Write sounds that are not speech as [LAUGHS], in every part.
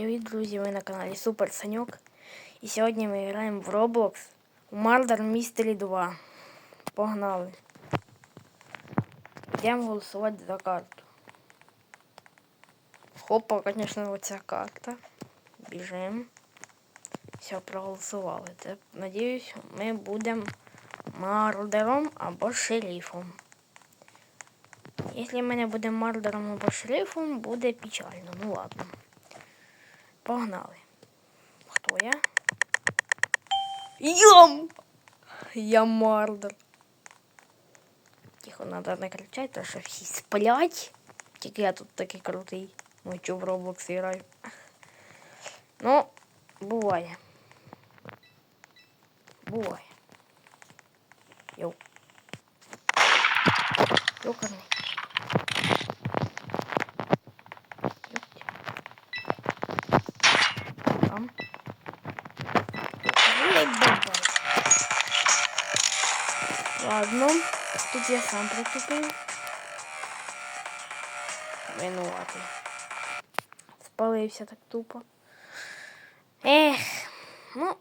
Привіт, друзі! Ви на каналі Супер Саньок. І сьогодні ми граємо в Roblox Murder Mystery 2. Погнали. Йдемо голосувати за карту. Хопа, звісно, оця карта. Біжимо. Все, проголосували. Це, надіюсь, ми будемо мардером або шерифом. Якщо ми не будемо мардером або шерифом, буде печально. Ну ладно. Погнали. Хто я? Йом! Я мардер. Тихо, надо не кричати, тому що всі сплять. Тільки я тут такий крутий. Ночу в Roblox граю. Ну, буває. Буває. Йоу. Йокарний. Ладно, тут я сам притупив. Винуватий. Спалився так тупо. Ех, ну.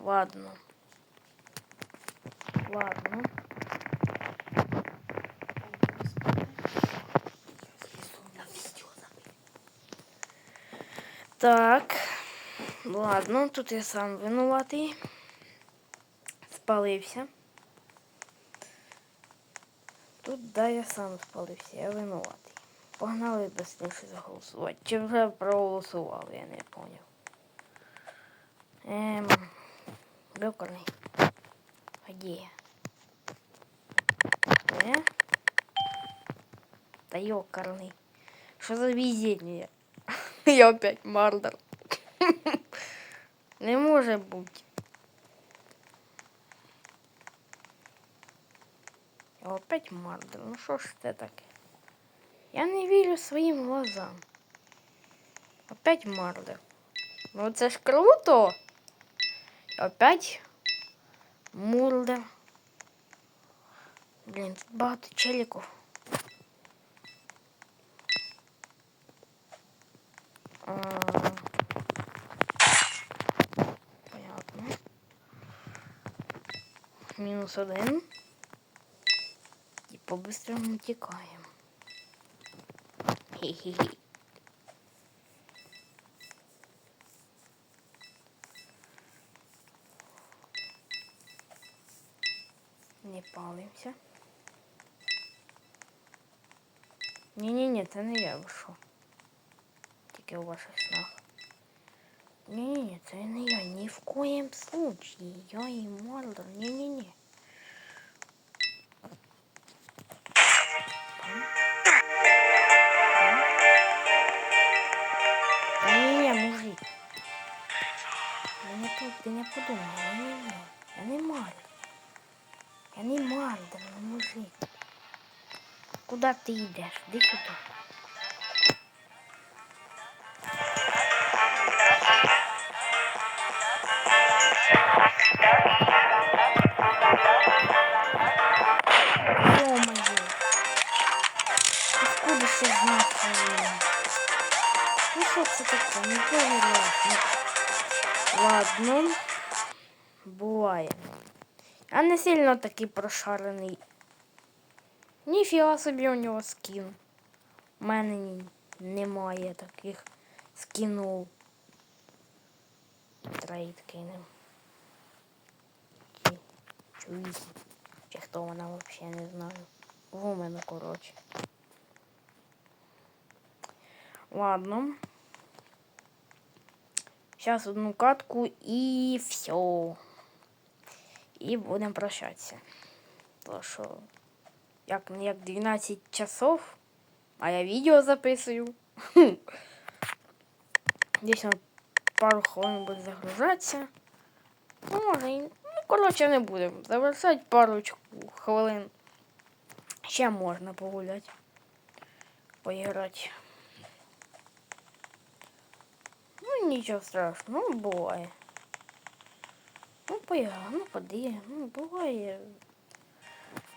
Ладно. Ладно. Так. Ладно, тут я сам винуватий. Спалився. Тут да, я сам спалився, я винуватий. Погнали швидше заголосувати. Чи вже проголосували, я не поняв. Ем, Бюкерний. Где? Е? Та ёкарный. Що за везение? [LAUGHS] Я опять мардер. [LAUGHS] Не може бути. Я опять мардер. Ну що ж це таке? Я не вірю своїм глазам. Опять мардер. Ну це ж круто. Опять мурдер. Блін, тут багато челіків. Понятно. Мінус один. І по-быстрому тікаємо. Хі-хі-хі. Не палимося. Ні-ні-ні, це не я вийшов. Тільки у ваших снах. Ні-ні-ні, це не я. Ні в коєм случаї. Я і Мордор. Ні-ні-ні. Ні-ні-ні, Не ти не. Ні-ні-ні. Я не Мордор. Я не Мордор, ну мужик. Куда ти йдеш? Іди сюди. Ну це таке? Не поверю. Ладно. Буває. Я не сильно такий прошарений. Ніфіга собі у нього скін. У мене немає таких скінів. Трейд кинем. Чи чуїсь. Чи хто вона взагалі не знаю. Вумен, коротше. Ладно. Сейчас одну катку і все. І будемо прощатися. То що, як як 12 часов, а я відео записую. [LAUGHS] Десь на пару хвилин буде загружатися. Ну, може, ну, коротше, не будемо. Завершати парочку хвилин. Ще можна погуляти. Поіграти. Ну, нічого страшного, ну, буває. Поіграв, ну поди, ну, буває.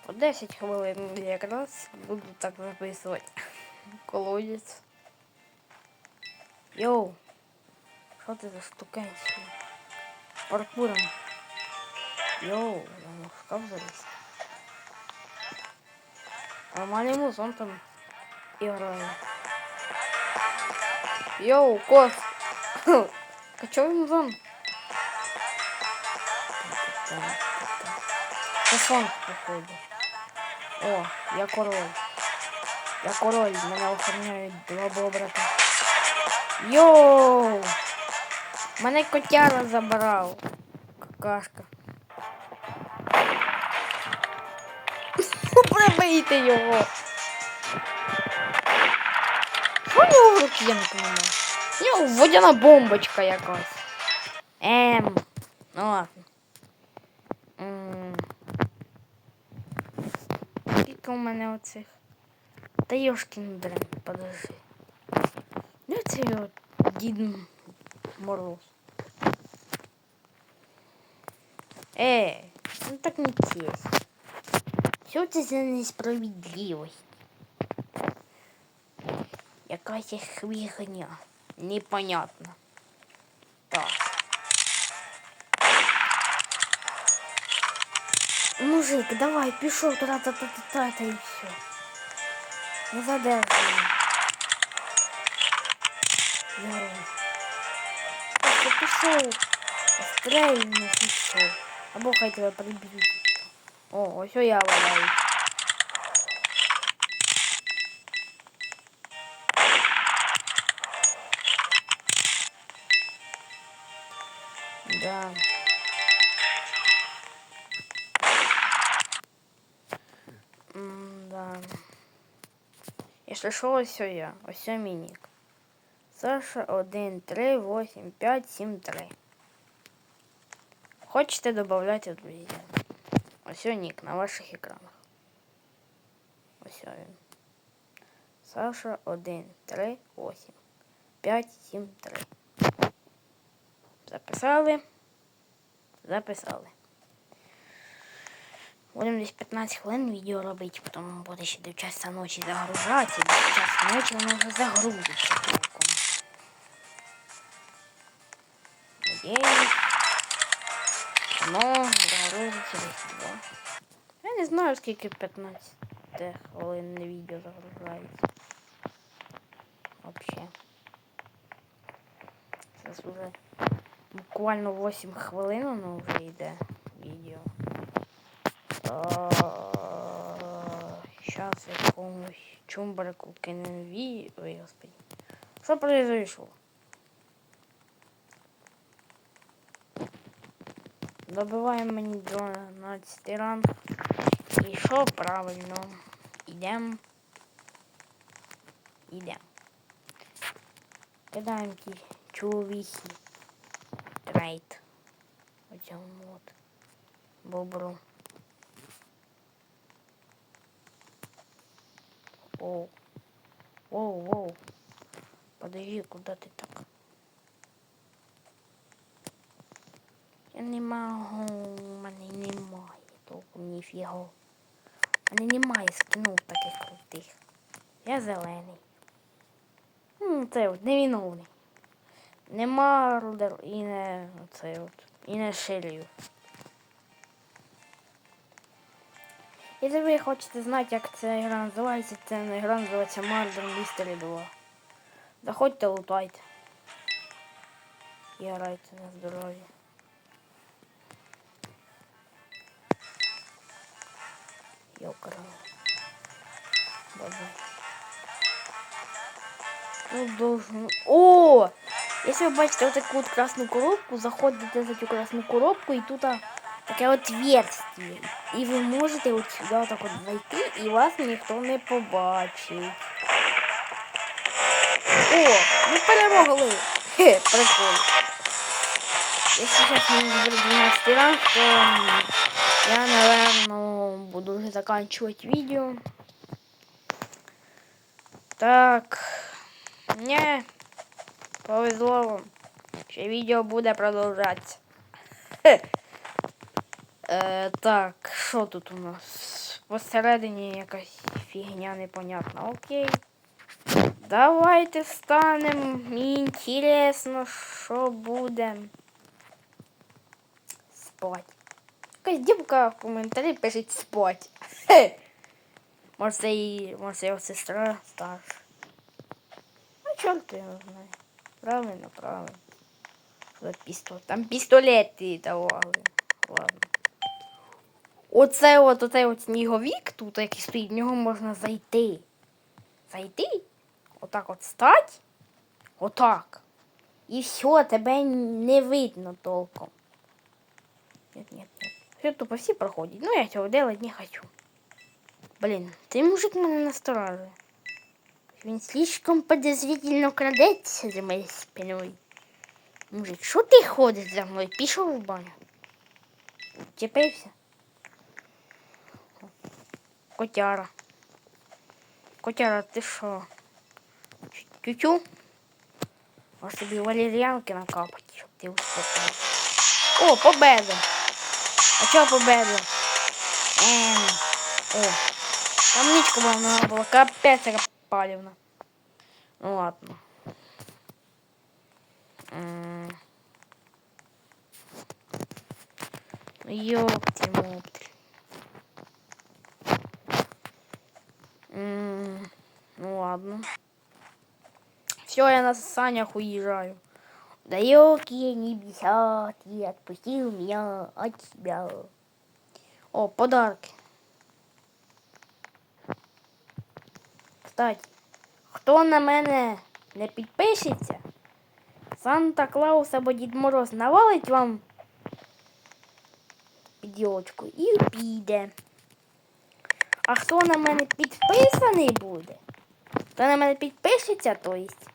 По 10 хвилин якраз буду так записувати. Колодець. Йоу. Що ти за штукенці? Паркуром. Йоу, я шкаф залізти. Нормальний музон там играю. Йоу, кот. Качевый музон. Це походу. О, я король. Я король, мене охороняють два бобрата. Йоу! Мене котяра забрав. Какашка. [LAUGHS] Прибийте його. Що в нього в руки, я не розумію. У нього водяна бомбочка якась. Ем. Ну ладно. Скільки у мене оцих? Та йошкін дрен, подожди. Де це його Дід Мороз? Е, ну так не чесно. Що це за несправедливість? Якась хвігня. Непонятно. Мужик, давай, пішов тра та та та та та і все. Не задержуй. Яру. Просто пішов. Стрель не пішов. Або хай тебе приб'ють. О, ось я валяюсь. Якщо що, ось я. Ось мінік. Саша 1, 3, 8, 5, 7, 3. Хочете додавайте друзі. Ось нік на ваших екранах. Ось він. Саша 1, 3, 8, 5, 7, 3. Записали. Записали. Будемо десь 15 хвилин відео робити, потім буде ще до часу ночі загружатися, до часу ночі воно вже загрузиться. Надіюсь, воно загрузиться десь, да? Я не знаю, скільки 15 хвилин відео загружається. Вообще. Зараз уже буквально 8 хвилин воно вже йде відео. Сейчас якомусь чумбрику кинем ві... Ой, господи. Що произошло? Добиваємо мені 12 ранг. І що правильно? Ідем. Ідем. Кидаємо ті чоловіки. Трейд. Оцьому от. Бобру. Оу. Воу, воу. Подожди, куда ты так? Я не можу, у мене немає толком ніфіга. У мене немає скинув таких крутих. Я зелений. М, Це от невиновний. Не Марлдер і не оцей от. І не Шелію. Якщо ви хочете знати, як ця гра називається, ця гра називається Murder Mystery 2. Заходьте, лутайте. І грайте на здоров'я. Йокара. Добре. Тут должен... О! Если вы бачите вот такую вот красную коробку, заходите за эту красную коробку, и тут а, таке отверстие. І ви можете от сюди отак от зайти, і вас ніхто не побачить. О, ми перемогли! Хе, прикол. Якщо сейчас не буду 12 ранг, то я, наверное, буду уже заканчивать видео. Так. Не. Повезло вам. Ще відео буде продовжатися. Е, так, що тут у нас? Посередині якась фігня непонятна. Окей. Давайте встанемо. Мені інтересно, що буде. Спать. Якась дівка в коментарі пишеть спать. Може це її, може його сестра старша. А чорт його знає. Правильно, правильно. За пістолет. Там пістолети давали. Ладно. Оце от оцей от сніговік тут, який стоїть, в нього можна зайти. Зайти? Отак от стать. Отак. І все, тебе не видно толком. Нет, нет, нет. Все тупо всі проходять. Ну, я цього делать не хочу. Блін, цей мужик мене насторажує. Він слишком подозрительно крадеться за моєю спиною. Мужик, що ти ходиш за мною? Пішов в баню. Чепився. Котяра. Котяра, ти що? Тю-тю? Може тобі валер'янки накапати, щоб ти успокоїв. О, победа! А чого победа? Ем. О. Там нічка була, вона була капець яка палівна. Ну ладно. М. Ну ладно. Все, я на санях уезжаю. Далекие небеса, ты отпустил меня от себя. О, подарки. Кстати, хто на мене не підпишеться, Санта Клаус або Дід Мороз навалить вам підйочку і піде. А хто на мене підписаний буде, хто на мене підпишеться, то есть,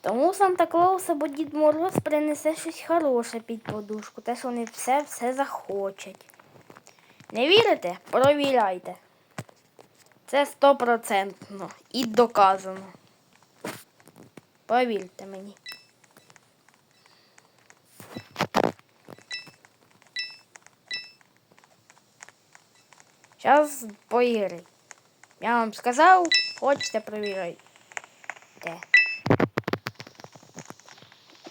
тому Санта Клаус або Дід Мороз принесе щось хороше під подушку, те, що вони все-все захочуть. Не вірите? Провіряйте. Це стопроцентно і доказано. Повірте мені. Зараз повірить. Я вам сказав, хочете провіряйте.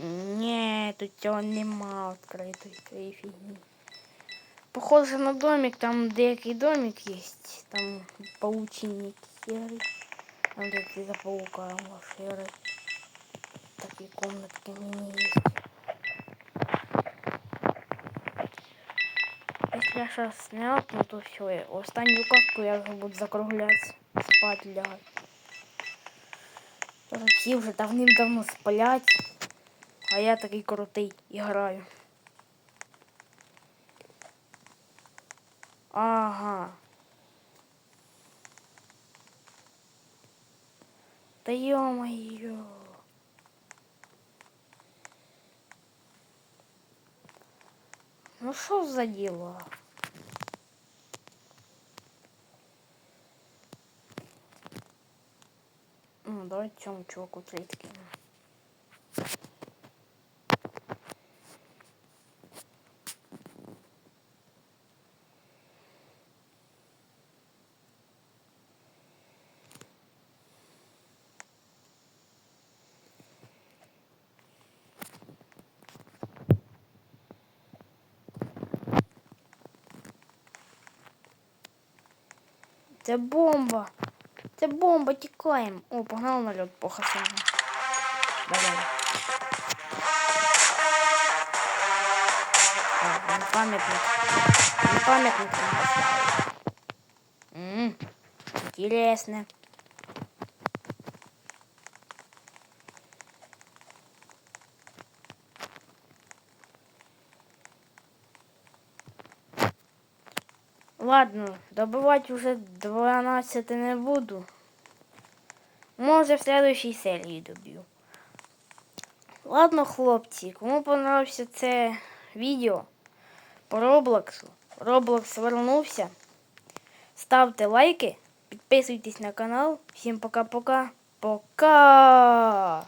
Ні, тут цього нема відкритої цієї фігні. Похоже на домик, там деякий домик є. Там паучинник серый. Там деякий за паука серый. Такие комнатки мини есть. Я сейчас снял, ну то все. Останню катку я вже буду закругляться. Спать лягать. Тоже всі вже давним-давно сплять. А я такий крутий і граю. Ага. Да ё-моё. Ну что за дела? Давайте цьому чуваку трейд кинемо. Це бомба. Це бомба, тікаємо. О, погнали на льот по Давай. Пам'ятник. Він пам'ятник інтересно. Ладно, добивати вже 12 не буду. Може в следующій серії доб'ю. Ладно, хлопці, кому понравився це відео по Роблоксу, Роблокс вернувся. Ставте лайки, підписуйтесь на канал. Всім пока-пока. Пока!